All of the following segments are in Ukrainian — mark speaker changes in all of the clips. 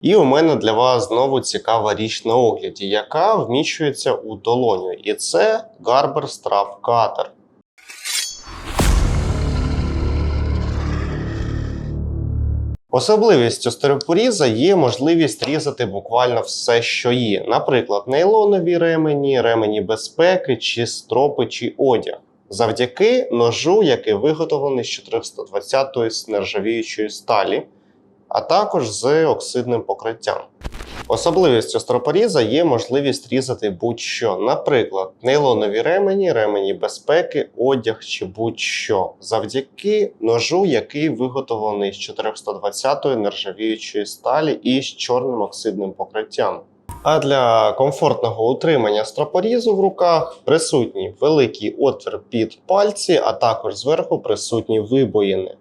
Speaker 1: І у мене для вас знову цікава річ на огляді, яка вміщується у долоню. І це Garber Straff Cutter. Особливістю стеропоріза є можливість різати буквально все, що є. Наприклад, нейлонові ремені, ремені безпеки, чи стропи, чи одяг. Завдяки ножу, який виготовлений з 420-ї нержавіючої сталі, а також з оксидним покриттям. Особливістю стропоріза є можливість різати будь-що, наприклад, нейлонові ремені, ремені безпеки, одяг чи будь-що, завдяки ножу, який виготовлений з 420-ї нержавіючої сталі і з чорним оксидним покриттям. А для комфортного утримання стропорізу в руках присутній великий отвір під пальці, а також зверху присутні вибоїни.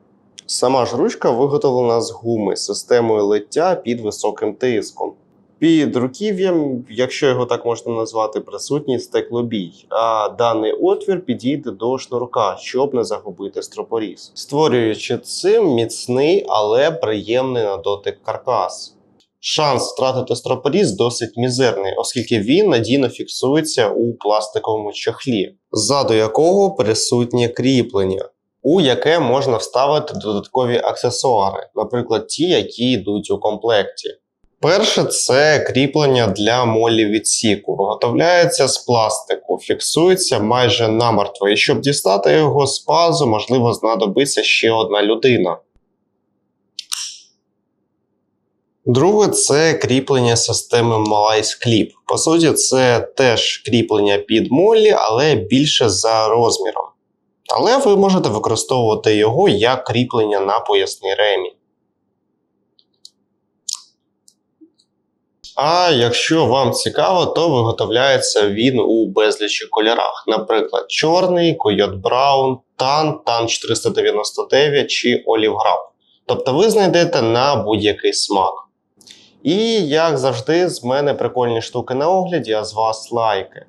Speaker 1: Сама ж ручка виготовлена з гуми з системою лиття під високим тиском. Під руків'ям, якщо його так можна назвати, присутній стеклобій, а даний отвір підійде до шнурка, щоб не загубити стропоріз, створюючи цим міцний, але приємний на дотик каркас. Шанс втратити стропоріз досить мізерний, оскільки він надійно фіксується у пластиковому чохлі, ззаду якого присутнє кріплення, у яке можна вставити додаткові аксесуари, наприклад, ті, які йдуть у комплекті. Перше це кріплення для молі відсіку. Виготовляється з пластику, фіксується майже намертво, і щоб дістати його з пазу, можливо, знадобиться ще одна людина. Друге це кріплення системи Malaise Clip. По суті, це теж кріплення під молі, але більше за розміром. Але ви можете використовувати його як кріплення на поясний ремінь. А якщо вам цікаво, то виготовляється він у безлічі кольорах. Наприклад, чорний, койот браун, тан, тан 499 чи олів граф. Тобто ви знайдете на будь-який смак. І як завжди, з мене прикольні штуки на огляді, а з вас лайки.